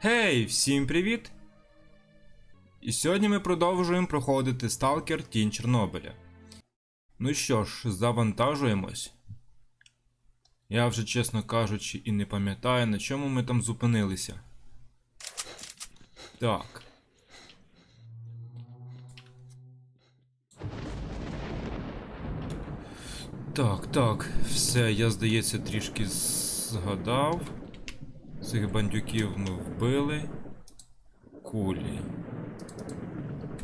Гей, всім привіт! І сьогодні ми продовжуємо проходити Сталкер Тінь Чорнобиля. Ну що ж, завантажуємось. Я вже, чесно кажучи, і не пам'ятаю, на чому ми там зупинилися. Так. Так, так, все, я, здається, трішки згадав. Цих бандюків ми вбили. Кулі.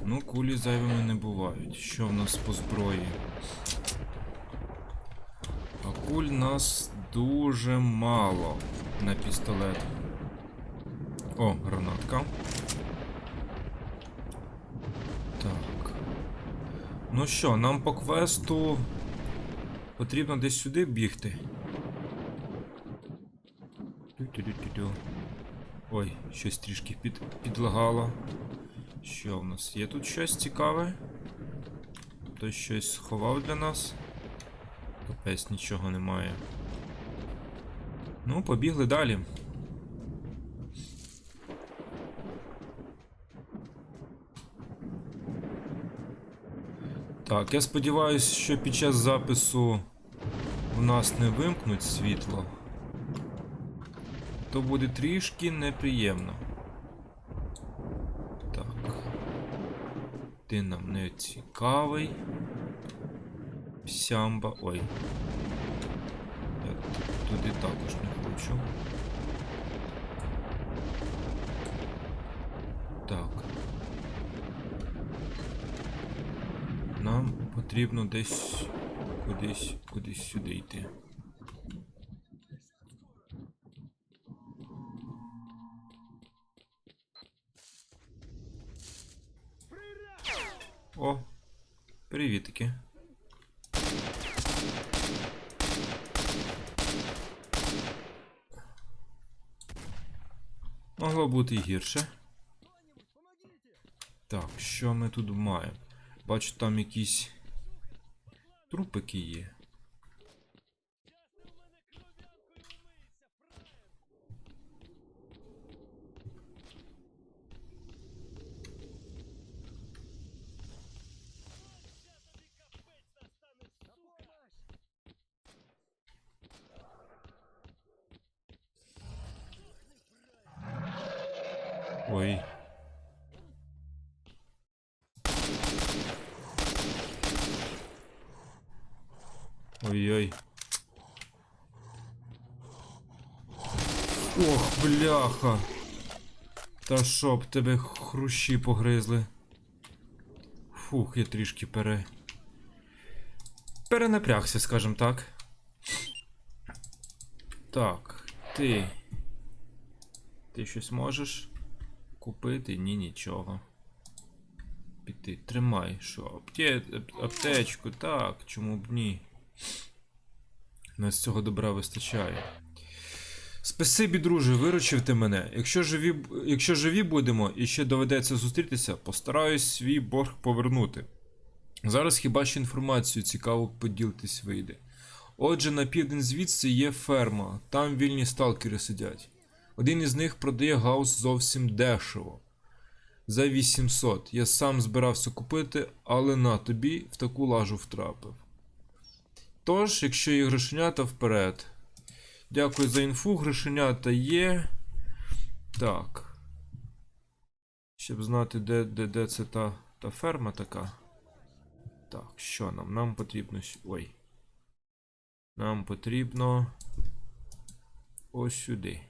Ну, кулі зайвими не бувають. Що в нас по зброї? А куль нас дуже мало на пістолет. О, гранатка. Так. Ну що, нам по квесту потрібно десь сюди бігти. Тю-тю-тю-тю-тю. Ой, щось трішки під, підлагало. Що в нас? Є тут щось цікаве? Хтось щось сховав для нас? Капець нічого немає. Ну, побігли далі. Так, я сподіваюся, що під час запису у нас не вимкнуть світло то буде трішки неприємно. Так. Ти нам не цікавий. Сямба. Ой. Я туди також не хочу. Так. Нам потрібно десь кудись, кудись сюди йти. Привітики. Могло бути і гірше. Так, що ми тут маємо? Бачу, там якісь трупики є. Ой. Ой-ой. Ох, бляха. Та щоб тебе хрущі погризли. Фух, я трішки пере. Перенапрягся, скажем так. Так, ти. Ти щось можеш купити? Ні, нічого. Піти. Тримай, що? Апте... Аптечку, так, чому б ні? У нас цього добра вистачає. Спасибі, друже, виручив ти мене. Якщо живі, якщо живі будемо і ще доведеться зустрітися, постараюсь свій борг повернути. Зараз хіба що інформацію цікаво поділитись вийде. Отже, на південь звідси є ферма, там вільні сталкери сидять. Один із них продає гаус зовсім дешево. За 800. Я сам збирався купити, але на тобі в таку лажу втрапив. Тож, якщо є грошенята вперед. Дякую за інфу, грошенята є. Так. Щоб знати, де, де, де це та, та ферма така. Так, що нам? Нам потрібно. Ой. Нам потрібно. Ось сюди.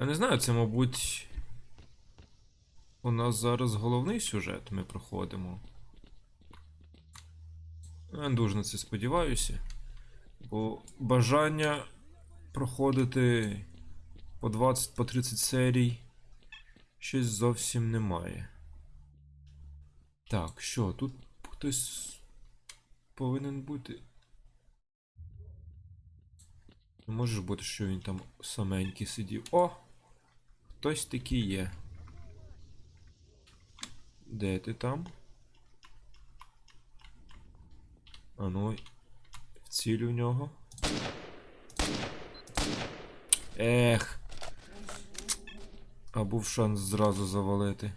Я не знаю, це, мабуть. У нас зараз головний сюжет ми проходимо. Я дуже на це сподіваюся. Бо бажання проходити по 20 по 30 серій щось зовсім немає. Так, що, тут хтось повинен бути. Не може бути, що він там саменький сидів. О! Хтось такий є. Де ти там? А ну, ціль у нього. Ех. А був шанс зразу завалити.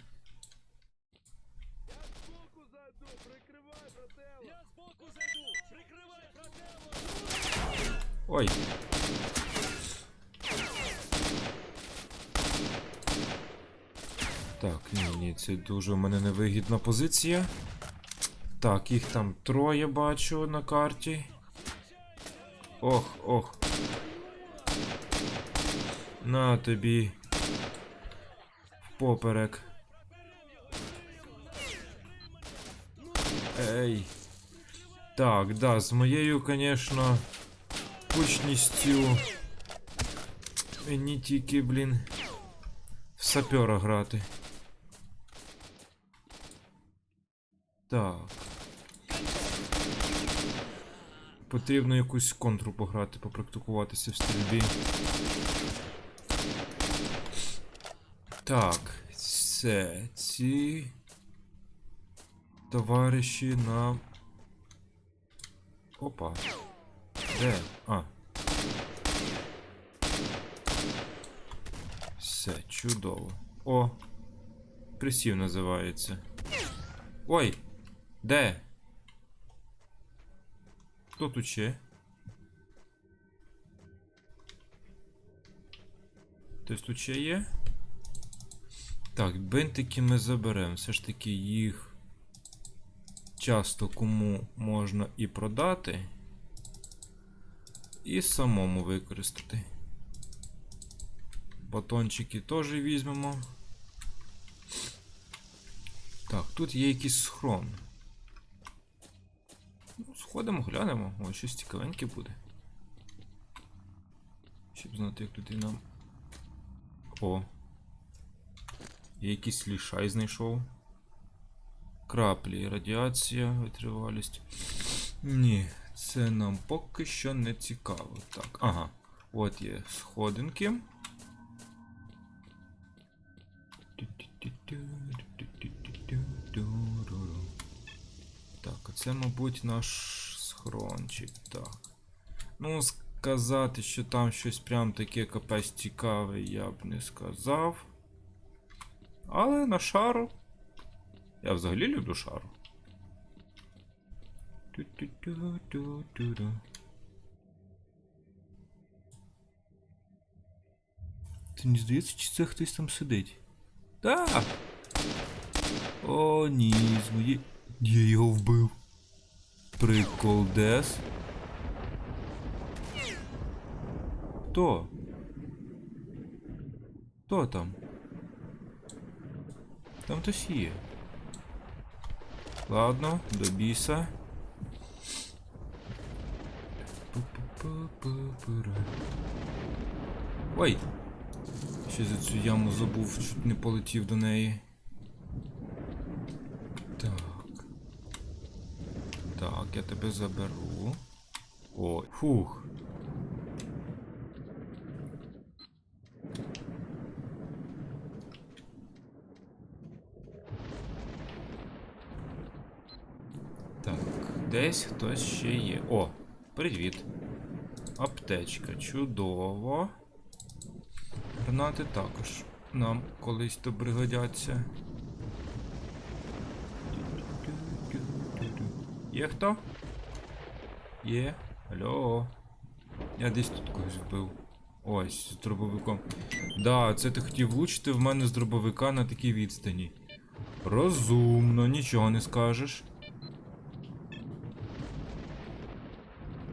Ой. Так, ні, ні, це дуже в мене невигідна позиція. Так, їх там троє бачу на карті. Ох, ох. На тобі. Поперек. Ей. Так, да, з моєю, конечно, кучністю. Мені тільки, блін, в сапера грати. Так. Потрібно якусь контру пограти, попрактикуватися в стрільбі. Так, все, ці товариші нам. Опа. Де? А. Все, чудово. О! Присів називається. Ой! Де? Хто тут ще? Хтось тут ще є? Так, бинтики ми заберемо. Все ж таки їх часто кому можна і продати, і самому використати. Батончики теж візьмемо. Так, тут є якийсь схрон. Ну, сходимо, глянемо. О, щось цікавеньке буде. Щоб знати, як туди нам. О. Я якийсь лішай знайшов. Краплі, радіація, витривалість. Ні, це нам поки що не цікаво. Так, ага. От є сходинки. Це, мабуть, наш схрончик. Так. Ну, сказати, що там щось прям таке капець цікаве, я б не сказав. Але на шару. Я взагалі люблю шару. Ти не здається, чи це хтось там сидить? Так. О, ні, з мої. Я його вбив. Прикол дес. Хто? Хто там? Там хтось є. Ладно, до біса. Ой! Ще за цю яму забув, чуть не полетів до неї. Так. Так, я тебе заберу. Ой, фух. Так, десь хтось ще є. О, привіт. Аптечка, чудово. Гранати також нам колись то пригодяться. Є хто? Є. Алло. Я десь тут когось вбив. Ось, з дробовиком. Да, це ти хотів влучити в мене з дробовика на такій відстані. Розумно, нічого не скажеш.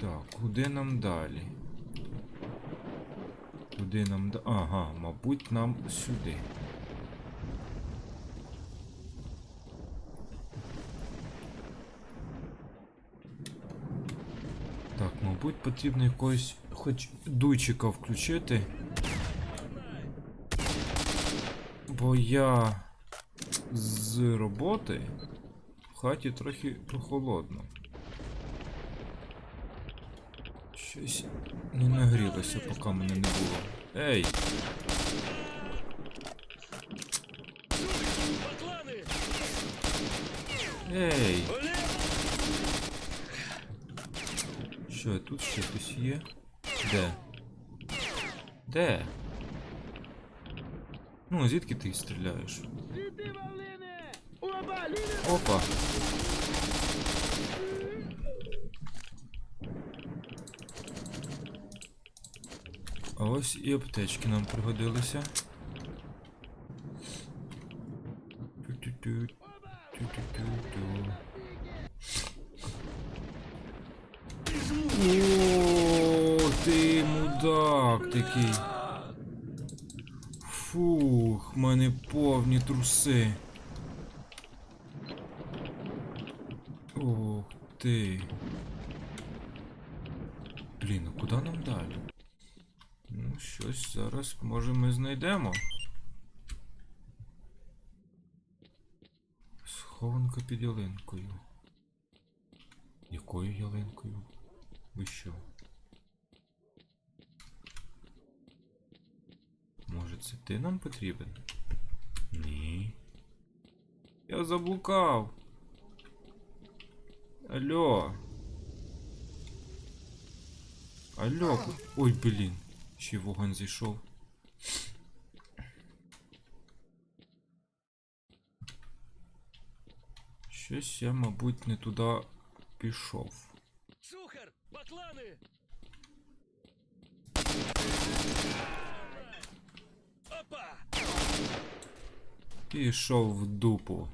Так, куди нам далі? Куди нам да. Ага, мабуть, нам сюди. Так, мабуть, потрібно якогось хоч дуйчика включити. Бо я з роботи в хаті трохи прохолодно. Щось не нагрілося, поки мене не було. Ей! Ей! Що, тут ще хтось є? Де? Де? Ну, звідки ти стріляєш? Опа. А ось і аптечки нам пригодилися. Тю-тю-тю. Тю-тю-тю-тю. О, ти мудак такий. Фух, мене повні труси. Ох ти. Блін, а куди нам далі? Ну, щось зараз може ми знайдемо. Схованка під ялинкою. Якою ялинкою? Ви що? Може ти нам потрібен? Ні. Я заблукав. Алло. Алло. Ой, блін. Ще вогонь зійшов. Щось я, мабуть, не туди пішов. Шухер! Баклани! Опа! Пішов в дупу.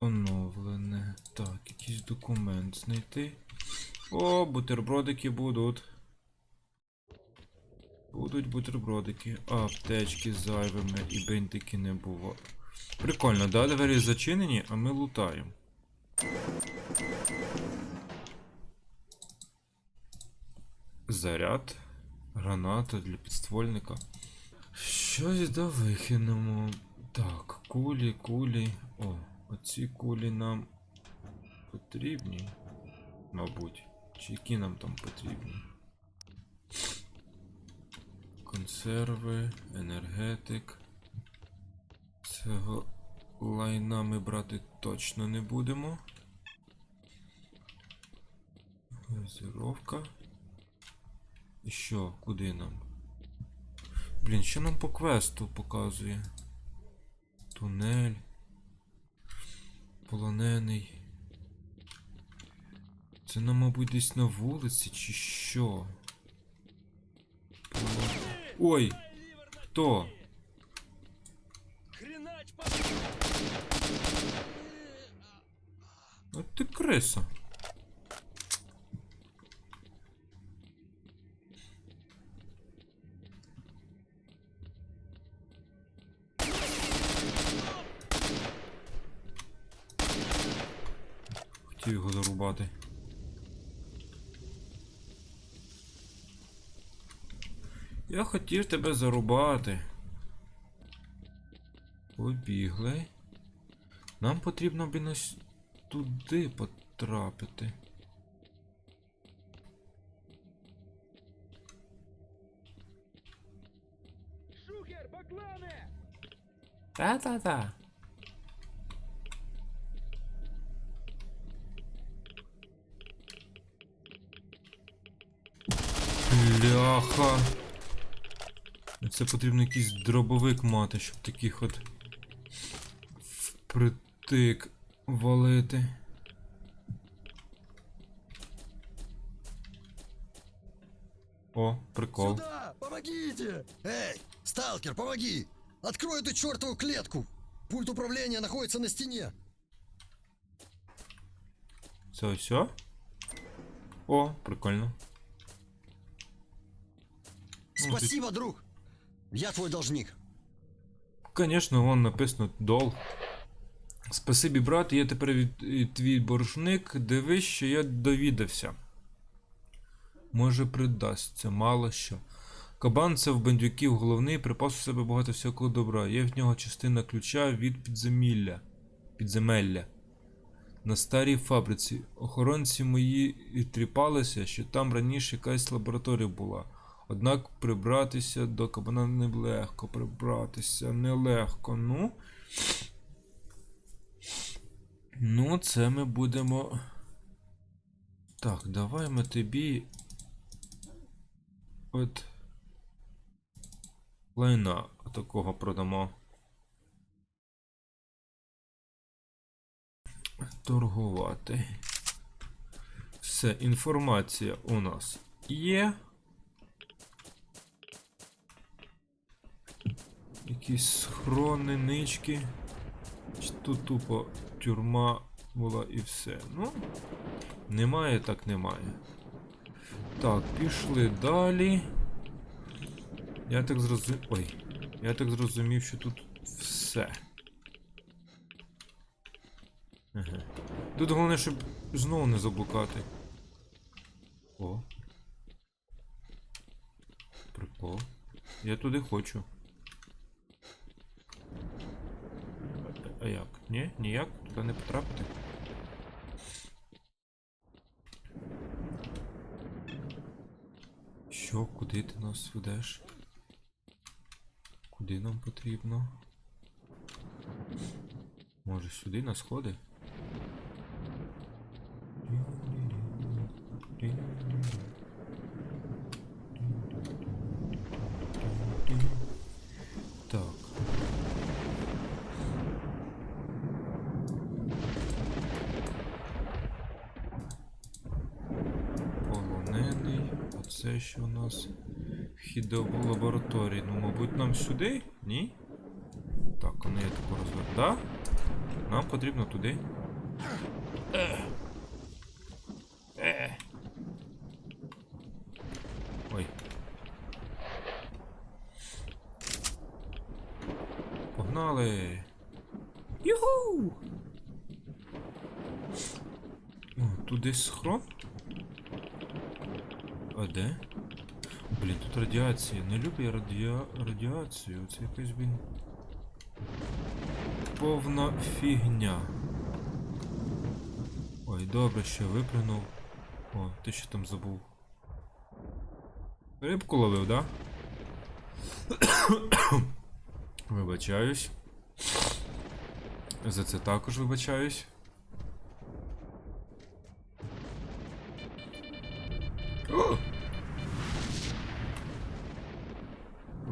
Оновлене. Так, якийсь документ знайти. О, бутербродики будуть. Будуть бутербродики. Аптечки зайвими і бинтики не було. Прикольно, да, двері зачинені, а ми лутаємо. Заряд. Граната для підствольника. Щось да викинемо. Так, кулі, кулі. О, оці кулі нам потрібні. Мабуть. Чи які нам там потрібні? Консерви, енергетик. Цього лайна ми брати точно не будемо. Газировка. Що, куди нам? Блін, що нам по квесту показує? Тунель. Полонений. Це нам, мабуть, десь на вулиці, чи що? Ой! Хто? От ти криса. Хотів його. Я хотів тебе зарубати. Побігли. Нам потрібно, блін, ось туди потрапити. Шухер, баклани! Та-та-та. Бляха. Це потрібно якийсь дробовик мати, щоб таких от впритик валити. О, прикол. Сюда! Помогите! Эй, сталкер, помоги! Открой эту чертову клетку! Пульт управления находится на стене. Це все? О, прикольно. Спасибо, друг! Я твой должник. Конечно, вон написано дол. Спасибі, брат, я тепер від, твій боржник. Дивись, що я довідався. Може, придасться, мало що. Кабан це в бандюків головний, припас у себе багато всякого добра. Є в нього частина ключа від підземілля. Підземелля. На старій фабриці. Охоронці мої тріпалися, що там раніше якась лабораторія була. Однак прибратися до кабана нелегко, прибратися нелегко. Ну. Ну, це ми будемо Так, давай ми тобі. От. Лайна такого продамо. Торгувати. Все, інформація у нас є. Якісь схрони, нички. Тут тупо тюрма була і все. Ну, немає, так немає. Так, пішли далі. Я так зрозумів. Ой. Я так зрозумів, що тут все. Ага. Тут головне, щоб знову не заблукати. О. Прикол. Я туди хочу. А- як? Ні? Ніяк? Туди не потрапити? Що, куди ти нас ведеш? Куди нам потрібно? Може сюди на сходи? Нас? Вхід до лабораторії. Ну, мабуть, нам сюди? Ні? Так, а не я таку розвер. Да? Нам потрібно туди. Ой. Погнали! Юху! О, тут схрон? А де? Блін, тут радіація. Не люблю я радіа... радіацію. Це якась, блін. Повна фігня. Ой, добре, що випринув. О, ти що там забув? Рибку ловив, да? Вибачаюсь. За це також вибачаюсь.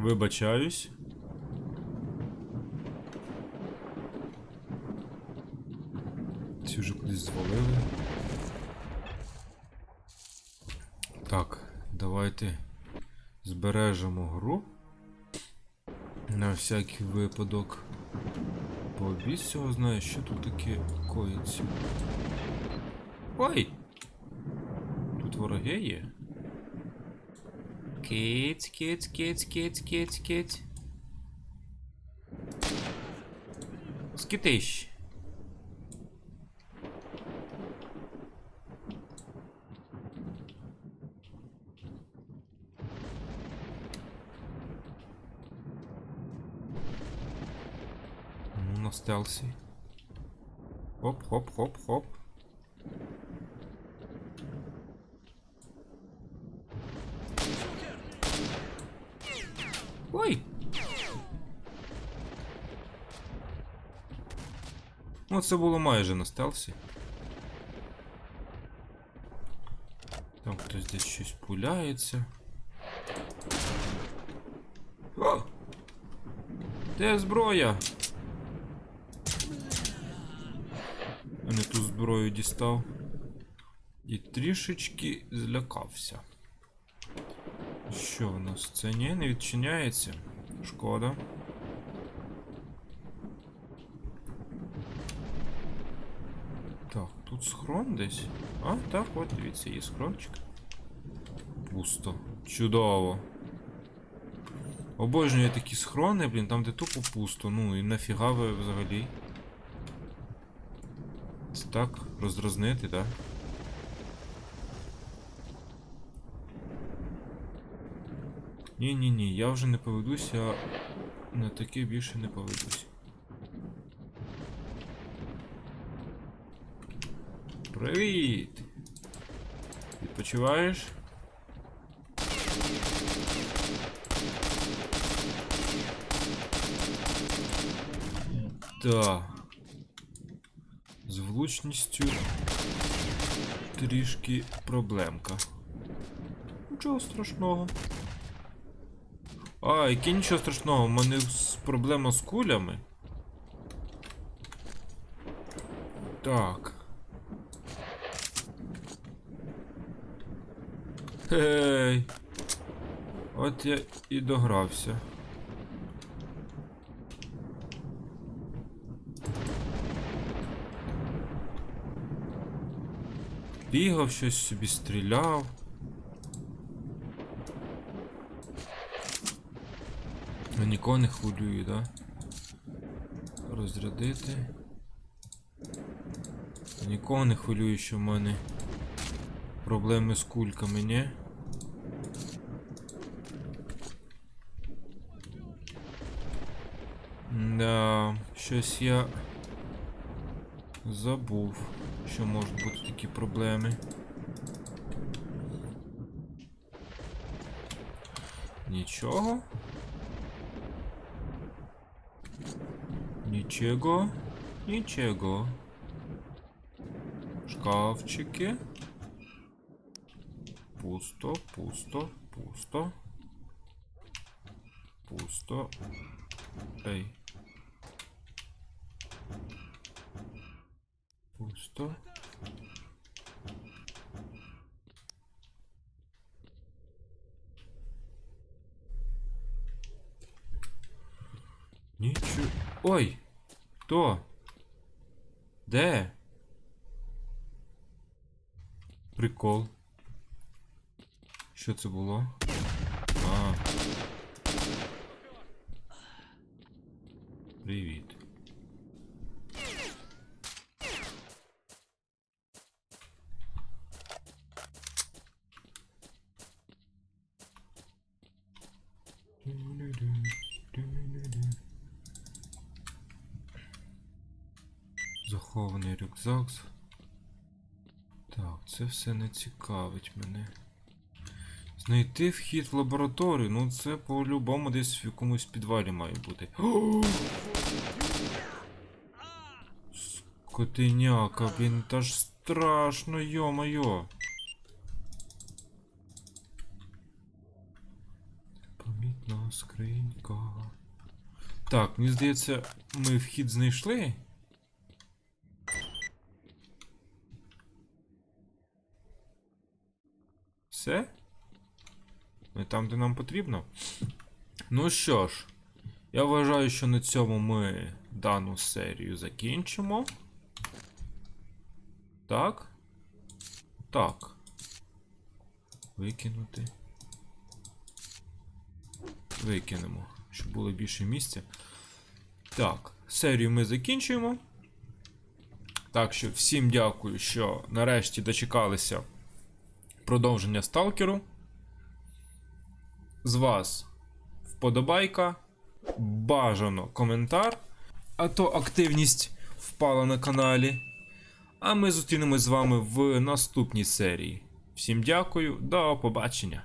Вибачаюсь. Ці вже кудись звалили. Так, давайте збережемо гру. На всякий випадок. Бо біс цього знає, що тут таке коїться. Ой! Тут вороги є. Киць, киць, киць, киць, киць, киць. Скитищ. Ну, на стелсі. Хоп, хоп, хоп, хоп. Ой! Ну, це було майже на стелсі. Там хтось десь щось пуляється. О! Де зброя? Я не ту зброю дістав. І трішечки злякався. Що в нас? Це ні, не відчиняється. Шкода. Так, тут схрон десь. А, так, от, дивіться, є схрончик. Пусто. Чудово. Обожнюю такі схрони, блін, там де тупо пусто. Ну і нафіга ви взагалі. Це так, роздразнити, так? Ні-ні-ні, я вже не поведусь, я на таке більше не поведусь. Привіт! Відпочиваєш? Да. З влучністю трішки проблемка. Нічого страшного. А, яке нічого страшного, у мене проблема з кулями. Так. Гей. От я і догрався. Бігав щось собі стріляв. Ну, нікого не хвилює, да? Розрядити. Нікого не хвилює, що в мене проблеми з кульками, ні? Да, щось я забув, що можуть бути такі проблеми. Нічого. Нічого. Нічого. Шкафчики. Пусто, пусто, пусто. Пусто. Ей. Пусто. Нічого. Ой! Хто? Де? Прикол. Що це було? А. Привіт. Захований рюкзак. Так, це все не цікавить мене. Знайти вхід в лабораторію, ну це по-любому десь в якомусь підвалі має бути. Скотиняка, блін, та ж страшно, йо-моє. Помітна скринька. Так, мені здається, ми вхід знайшли. Все? Там, де нам потрібно. Ну що ж, я вважаю, що на цьому ми дану серію закінчимо. Так. Так. Викинути. Викинемо, щоб було більше місця. Так, серію ми закінчуємо. Так що всім дякую, що нарешті дочекалися продовження сталкеру. З вас вподобайка, бажано коментар, а то активність впала на каналі. А ми зустрінемось з вами в наступній серії. Всім дякую, до побачення!